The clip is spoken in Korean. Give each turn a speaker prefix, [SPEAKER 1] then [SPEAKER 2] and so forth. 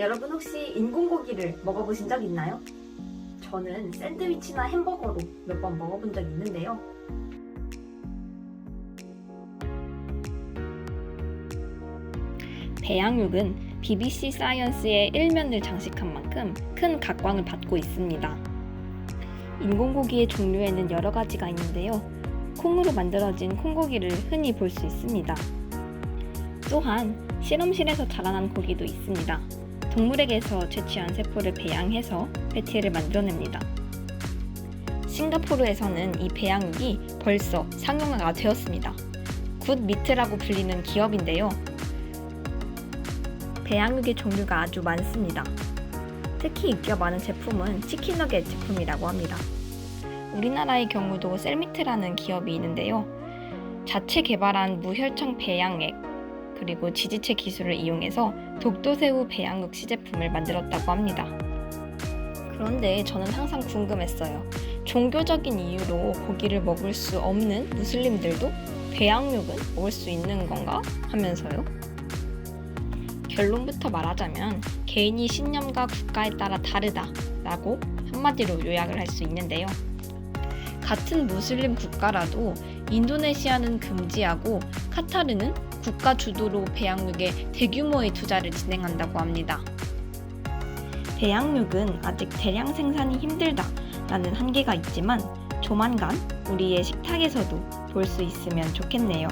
[SPEAKER 1] 여러분 혹시 인공고기를 먹어보신 적 있나요? 저는 샌드위치나 햄버거로 몇 번 먹어본 적이 있는데요. 배양육은 BBC 사이언스의 일면을 장식한 만큼 큰 각광을 받고 있습니다. 인공고기의 종류에는 여러 가지가 있는데요. 콩으로 만들어진 콩고기를 흔히 볼 수 있습니다. 또한 실험실에서 자라난 고기도 있습니다. 동물에게서 채취한 세포를 배양해서 패티를 만들어냅니다. 싱가포르에서는 이 배양육이 벌써 상용화가 되었습니다. 굿미트라고 불리는 기업인데요. 배양육의 종류가 아주 많습니다. 특히 인기가 많은 제품은 치킨 너겟 제품이라고 합니다. 우리나라의 경우도 셀미트라는 기업이 있는데요. 자체 개발한 무혈청 배양액 그리고 지지체 기술을 이용해서 독도새우 배양육 시제품을 만들었다고 합니다. 그런데 저는 항상 궁금했어요. 종교적인 이유로 고기를 먹을 수 없는 무슬림들도 배양육은 먹을 수 있는 건가 하면서요. 결론부터 말하자면 개인이 신념과 국가에 따라 다르다라고 한마디로 요약을 할 수 있는데요. 같은 무슬림 국가라도 인도네시아는 금지하고 카타르는 국가 주도로 배양육에 대규모의 투자를 진행한다고 합니다. 배양육은 아직 대량 생산이 힘들다 라는 한계가 있지만 조만간 우리의 식탁에서도 볼 수 있으면 좋겠네요.